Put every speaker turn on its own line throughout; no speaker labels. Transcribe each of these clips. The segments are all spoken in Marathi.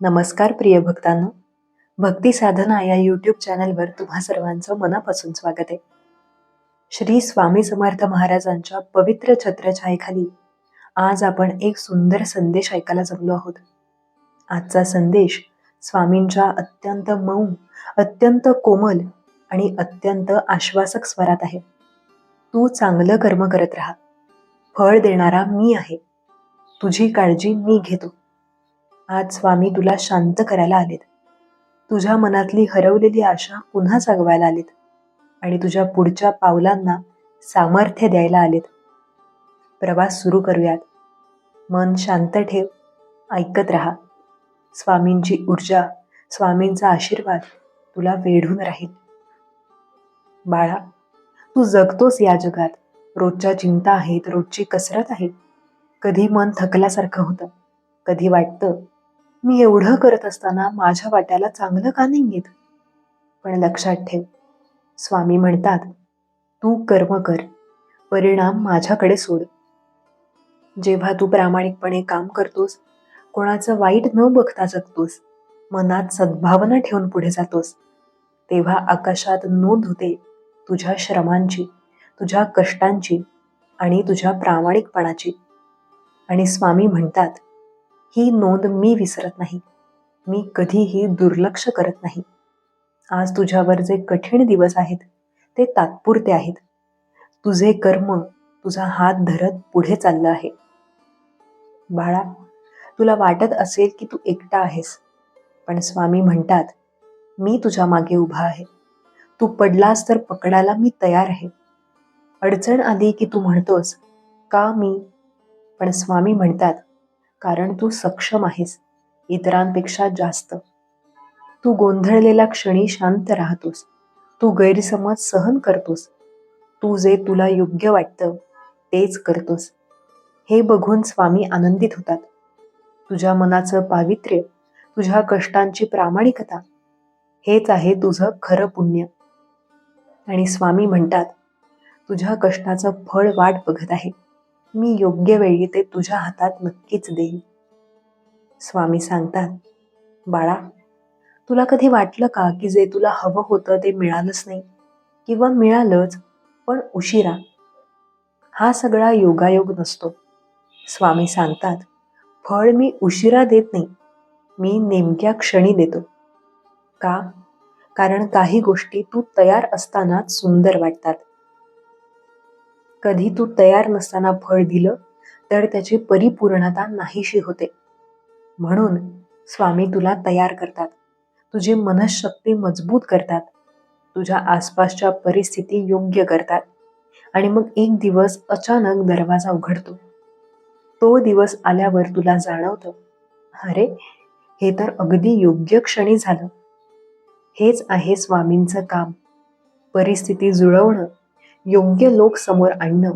नमस्कार प्रिय भक्तांनो. भक्ती साधना या यूट्यूब चॅनलवर तुम्हा सर्वांचं मनापासून स्वागत आहे. श्री स्वामी समर्थ महाराजांच्या पवित्र छत्रछायेखाली आज आपण एक सुंदर संदेश ऐकायला जमलो आहोत. आजचा संदेश स्वामींच्या अत्यंत मऊ अत्यंत कोमल आणि अत्यंत आश्वासक स्वरात आहे. तू चांगलं कर्म करत राहा. फळ देणारा मी आहे. तुझी काळजी मी घेतो. आज स्वामी तुला शांत करायला आलेत. तुझ्या मनातली हरवलेली आशा पुन्हा जागवायला आलेत. आणि तुझ्या पुढच्या पावलांना सामर्थ्य द्यायला आलेत. प्रवास सुरू करूयात. मन शांत ठेव. ऐकत राहा. स्वामींची ऊर्जा स्वामींचा आशीर्वाद तुला वेढून राहील. बाळा तू जगतोस या जगात. रोजच्या चिंता आहेत रोजची कसरत आहे. कधी मन थकल्यासारखं होतं. कधी वाटतं मी एवढं करत असताना माझ्या वाट्याला चांगलं का नाही येत? पण लक्षात ठेव स्वामी म्हणतात तू कर्म कर परिणाम माझ्याकडे सोड. जेव्हा तू प्रामाणिकपणे काम करतोस कोणाचं वाईट न बघता जगतोस मनात सद्भावना ठेवून पुढे जातोस तेव्हा आकाशात नोंद होते तुझ्या श्रमांची तुझ्या कष्टांची आणि तुझ्या प्रामाणिकपणाची. आणि स्वामी म्हणतात ही नोंद मी विसरत नाही. मी कधीही दुर्लक्ष करत नाही. आज तुझ्यावर जे कठीण दिवस आहेत ते तात्पुरते आहेत. तुझे कर्म तुझा हात धरत पुढे चाललं आहे. बाळा तुला वाटत असेल की तू एकटा आहेस पण स्वामी म्हणतात मी तुझ्या मागे उभा आहे. तू पडलास तर पकडायला मी तयार आहे. अडचण आली की तू म्हणतोस का मी पण स्वामी म्हणतात कारण तू सक्षम आहेस इतरांपेक्षा जास्त. तू गोंधळलेला क्षणी शांत राहतोस. तू गैरसमज सहन करतोस. तू जे तुला योग्य वाटतं तेच करतोस. हे बघून स्वामी आनंदित होतात. तुझ्या मनाचं पावित्र्य तुझ्या कष्टांची प्रामाणिकता हेच आहे तुझं खरं पुण्य. आणि स्वामी म्हणतात तुझ्या कष्टाचं फळ वाट बघत आहे. मी योग्य वेळी ते तुझ्या हातात नक्कीच देईन. स्वामी सांगतात बाळा तुला कधी वाटलं का की जे तुला हवं होतं ते मिळालंच नाही? किंवा मिळालंच पण उशिरा? हा सगळा योगायोग नसतो. स्वामी सांगतात फळ मी उशिरा देत नाही मी नेमक्या क्षणी देतो. का? कारण काही गोष्टी तू तयार असतानाच सुंदर वाटतात. कधी तू तयार नसताना फळ दिलं तर त्याची परिपूर्णता नाहीशी होते. म्हणून स्वामी तुला तयार करतात. तुझी मनशक्ती मजबूत करतात. तुझ्या आसपासच्या परिस्थिती योग्य करतात. आणि मग एक दिवस अचानक दरवाजा उघडतो. तो दिवस आल्यावर तुला जाणवतं अरे हे तर अगदी योग्य क्षणी झालं. हेच आहे स्वामींचं काम. परिस्थिती जुळवणं योग्य लोक समोर आणणं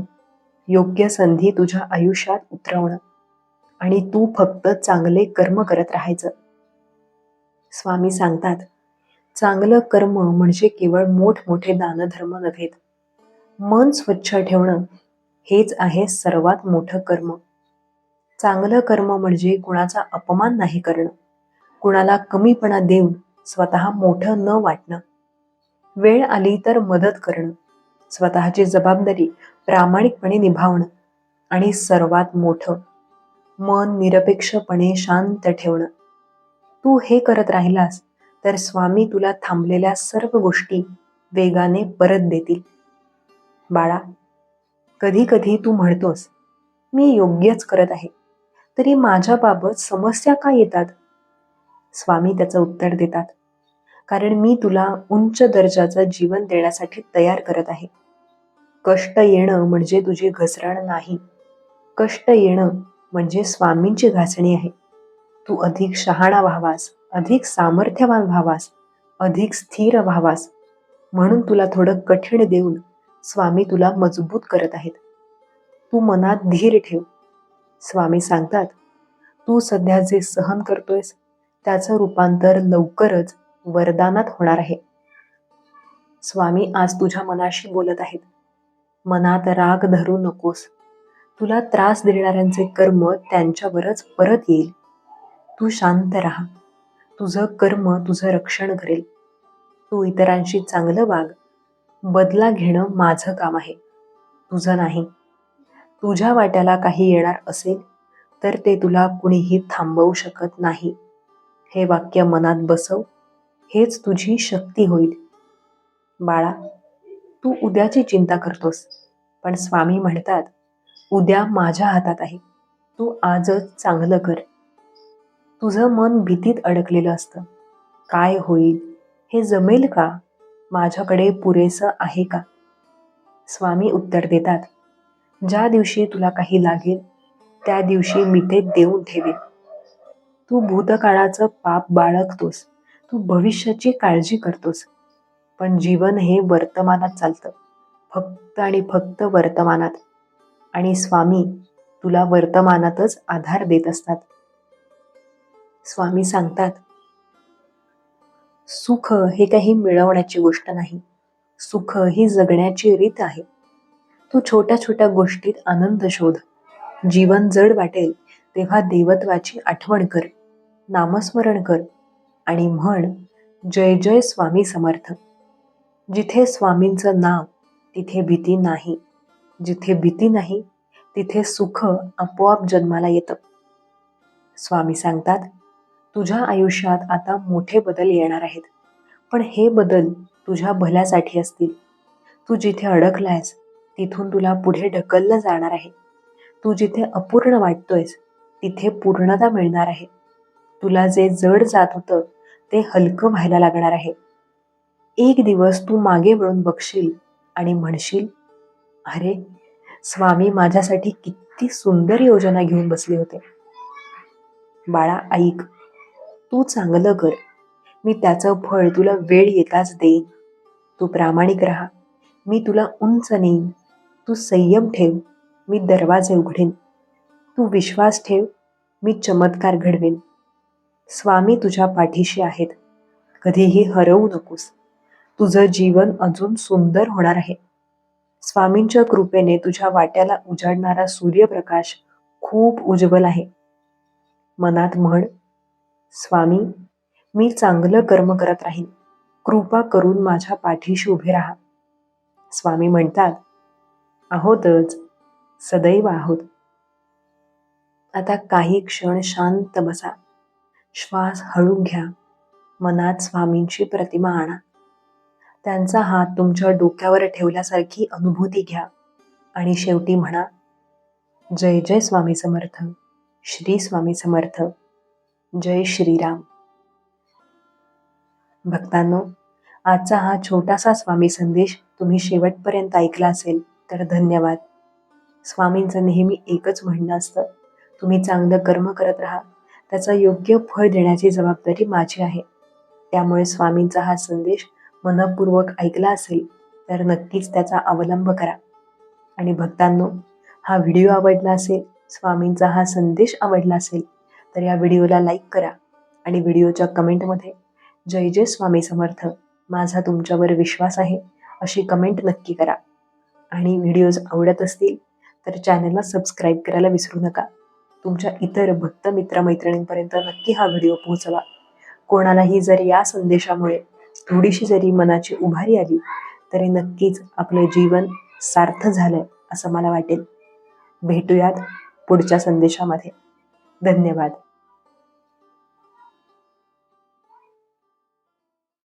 योग्य संधी तुझ्या आयुष्यात उतरवणं आणि तू फक्त चांगले कर्म करत राहायचं. स्वामी सांगतात चांगलं कर्म म्हणजे केवळ मोठमोठे दानधर्म नव्हेत मन स्वच्छ ठेवणं हेच आहे सर्वात मोठं कर्म. चांगलं कर्म म्हणजे कुणाचा अपमान नाही करणं कुणाला कमीपणा देऊन स्वतः मोठं न वाटणं. वेळ आली तर मदत करणं स्वतःची जबाबदारी प्रामाणिकपणे निभावणं आणि सर्वात मोठं मन निरपेक्षपणे शांत ठेवणं. तू हे करत राहिलास तर स्वामी तुला थांबलेल्या सर्व गोष्टी वेगाने परत देतील. बाळा कधी कधी तू म्हणतोस मी योग्यच करत आहे. तरी माझ्याबाबत समस्या का येतात? स्वामी त्याचं उत्तर देतात. कारण मी तुला उंच दर्जाचं जीवन देण्यासाठी तयार करत आहे. कष्ट येणं म्हणजे तुझी घसरण नाही. कष्ट येणं म्हणजे स्वामींची घासणी आहे. तू अधिक शहाणा व्हावास अधिक सामर्थ्यवान व्हावास अधिक स्थिर व्हावास. म्हणून तुला थोडं कठीण देऊन स्वामी तुला मजबूत करत आहेत. तू मनात धीर ठेव. स्वामी सांगतात तू सध्या जे सहन करतोयस त्याचं रूपांतर लवकरच वरदानात होणार आहे. स्वामी आज तुझ्या मनाशी बोलत आहेत. मनात राग धरू नकोस. तुला त्रास देणाऱ्यांचे कर्म त्यांच्यावरच परत येईल. तू शांत राहा. तुझं कर्म तुझं रक्षण करेल. तू इतरांशी चांगलं वाग. बदला घेणं माझं काम आहे. तुझं नाही. तुझ्या वाट्याला काही येणार असेल तर ते तुला कुणीही थांबवू शकत नाही. हे वाक्य मनात बसव. हेच तुझी शक्ती होईल. बाळा तू उद्याची चिंता करतोस पण स्वामी म्हणतात उद्या माझ्या हातात आहे. तू आजच चांगलं कर. तुझं मन भीतीत अडकलेलं असतं. काय होईल? हे जमेल का? माझ्याकडे पुरेसं आहे का? स्वामी उत्तर देतात ज्या दिवशी तुला काही लागेल त्या दिवशी मी ते देऊन ठेवेन. तू भूतकाळाचं पाप बाळगतोस. तू भविष्याची काळजी करतोस. पण जीवन हे वर्तमानात चालतं. फक्त आणि फक्त वर्तमानात. आणि स्वामी तुला वर्तमानातच आधार देत असतात. स्वामी सांगतात सुख हे काही मिळवण्याची गोष्ट नाही. सुख ही जगण्याची रीत आहे. तू छोट्या छोट्या गोष्टीत आनंद शोध. जीवन जड वाटेल तेव्हा देवत्वाची आठवण कर. नामस्मरण कर. आणि म्हण जय जय स्वामी समर्थ. जिथे स्वामींचं नाव तिथे भीती नाही. जिथे भीती नाही तिथे सुख आपोआप जन्माला येतं. स्वामी सांगतात तुझ्या आयुष्यात आता मोठे बदल येणार आहेत. पण हे बदल तुझ्या भल्यासाठी असतील. तू जिथे अडकलायस तिथून तुला पुढे ढकललं जाणार आहे. तू जिथे अपूर्ण वाटतोयस तिथे पूर्णता मिळणार आहे. तुला जे जड जात होतं ते हलकं व्हायला लागणार आहे. एक दिवस तू मागे वळून बघशील आणि म्हणशील अरे स्वामी माझ्यासाठी किती सुंदर योजना घेऊन बसले होते. बाळा ऐक. तू चांगलं कर. मी त्याचं फळ तुला वेळ येताच देईन. तू प्रामाणिक राहा. मी तुला उंच नेईन. तू संयम ठेव. मी दरवाजे उघडेन. तू विश्वास ठेव. मी चमत्कार घडवेन. स्वामी तुझ्या पाठीशी आहेत. कधीही हरवू नकोस. तुझं जीवन अजून सुंदर होणार आहे. स्वामींच्या कृपेने तुझ्या वाट्याला उजाडणारा सूर्यप्रकाश खूप उज्ज्वल आहे. मनात म्हण स्वामी मी चांगलं कर्म करत राहीन. कृपा करून माझ्या पाठीशी उभे राहा. स्वामी म्हणतात आहोतच सदैव आहोत. आता काही क्षण शांत बसा. श्वास हळू घ्या. मनात स्वामींची प्रतिमा आणा. त्यांचा हात तुमच्या डोक्यावर ठेवल्यासारखी अनुभूती घ्या आणि शेवटी म्हणा जय जय स्वामी समर्थ. श्री स्वामी समर्थ. जय श्रीराम. भक्तांनो आजचा हा छोटासा स्वामी संदेश तुम्ही शेवटपर्यंत ऐकला असेल तर धन्यवाद. स्वामींचं नेहमी एकच म्हणणं असतं तुम्ही चांगलं कर्म करत राहा त्याचा योग्य फळ देण्याची जबाबदारी माझी आहे. त्यामुळे स्वामींचा हा संदेश मनपूर्वक ऐकला असेल तर नक्कीच त्याचा अवलंब करा. आणि भक्तांनो हा व्हिडिओ आवडला असेल स्वामींचा हा संदेश आवडला असेल तर या व्हिडिओला लाईक करा आणि व्हिडिओच्या कमेंटमध्ये जय जय स्वामी समर्थ माझा तुमच्यावर विश्वास आहे अशी कमेंट नक्की करा. आणि व्हिडिओज आवडत असतील तर चॅनलला सबस्क्राईब करायला विसरू नका. तुमच्या इतर भक्त मित्रमैत्रिणींपर्यंत नक्की हा व्हिडिओ पोहोचवा कोणालाही जर या संदेशामुळे थोडीशी जरी मनाची उभारी आली तरी नक्कीच आपलं जीवन सार्थ झालंय असं मला वाटेल. भेटूयात पुढच्या संदेशामध्ये. धन्यवाद.